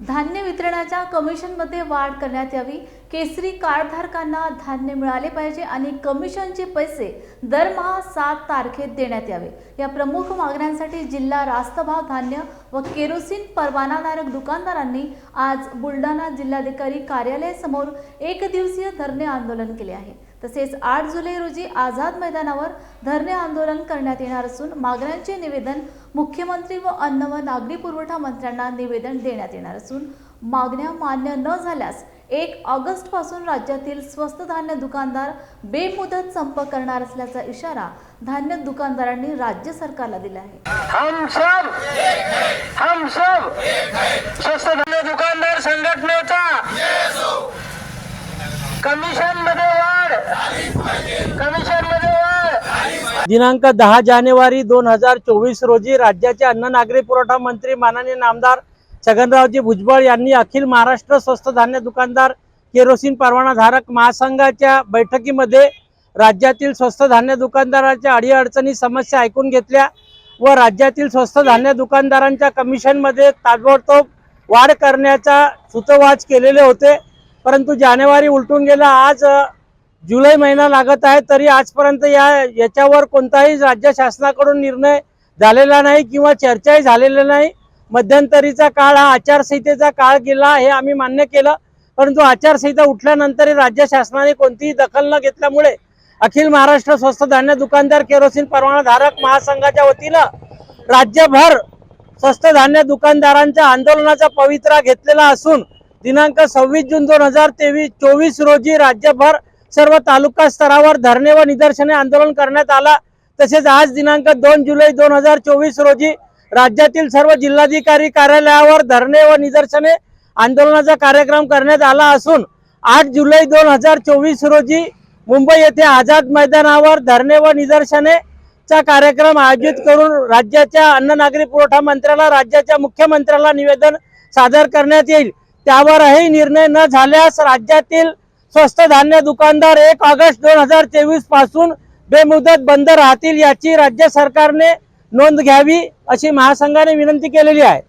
धान्य वितरणाच्या कमिशनमध्ये वाढ करण्यात यावी. केसरी कार्डधारकांना धान्य मिळाले पाहिजे आणि कमिशनचे पैसे दरमहा सात तारखेत देण्यात यावे. या प्रमुख मागण्यांसाठी जिल्हा रास्त भाव धान्य व केरोसिन परवानाधारक दुकानदारांनी आज बुलढाणा जिल्हाधिकारी कार्यालयासमोर एक दिवसीय धरणे आंदोलन केले आहे. तसेच आठ जुलै रोजी आझाद मैदानावर धरणे आंदोलन करण्यात येणार असून मागण्यांचे निवेदन मुख्यमंत्री व अन्न व नागरी पुरवठा मंत्र्यांना निवेदन देण्यात येणार असून मागण्या मान्य न झाल्यास एक ऑगस्टपासून राज्यातील स्वस्त धान्य दुकानदार बेमुदत संप करणार असल्याचा इशारा धान्य दुकानदारांनी राज्य सरकारला दिला आहे. हम सब हम सब स्वस्त धान्य दुकानदार संघटनेचा कमिशनमध्ये वाढ कमिशनमध्ये दिनांक दहा जानेवारी दोन हजार चोवीस रोजी राज्याचे अन्न नागरी पुरवठा मंत्री माननीय नामदार छगनरावजी भुजबळ यांनी अखिल महाराष्ट्र स्वस्त धान्य दुकानदार केरोसिन परवानाधारक महासंघाच्या बैठकीमध्ये राज्यातील स्वस्त धान्य दुकानदारांच्या अडीअडचणी समस्या ऐकून घेतल्या व राज्यातील स्वस्त धान्य दुकानदारांच्या कमिशनमध्ये ताबडतोब वाढ करण्याचा सुतवाच केलेले होते. परंतु जानेवारी उलटून गेला. आज जुलै महिना लागत आहे तरी आजपर्यंत या याच्यावर कोणताही राज्य शासनाकडून निर्णय झालेला नाही किंवा चर्चाही झालेली नाही. मध्यंतरीचा काळ हा आचारसंहितेचा काळ गेला हे आम्ही मान्य केलं. परंतु आचारसंहिता उठल्यानंतरही राज्य शासनाने कोणतीही दखल न घेतल्यामुळे अखिल महाराष्ट्र स्वस्त धान्य दुकानदार केरोसिन परवानाधारक महासंघाच्या वतीनं राज्यभर स्वस्त धान्य दुकानदारांच्या आंदोलनाचा पवित्रा घेतलेला असून दिनांक सव्वीस जून दोन हजार तेवीस चोवीस रोजी राज्यभर सर्व तालुका स्तरावर धरणे व निदर्शने आंदोलन करण्यात आला. तसेच आज दिनांक दोन जुलै दोन हजार चोवीस रोजी राज्यातील सर्व जिल्हाधिकारी कार्यालयावर धरणे व निदर्शने आंदोलनाचा कार्यक्रम करण्यात आला असून आठ जुलै दोन हजार चोवीस रोजी मुंबई येथे आझाद मैदानावर धरणे व निदर्शने चा कार्यक्रम आयोजित करून राज्याच्या अन्न नागरी पुरवठा मंत्र्याला राज्याच्या मुख्यमंत्र्याला निवेदन सादर करण्यात येईल. त्यावरही निर्णय न झाल्यास राज्यातील स्वस्त धान्य दुकानदार एक ऑगस्ट दोन हजार तेवीसपासून बेमुदत बंद राहतील याची राज्य सरकारने नोंद घ्यावी अशी महासंघाने विनंती केलेली आहे.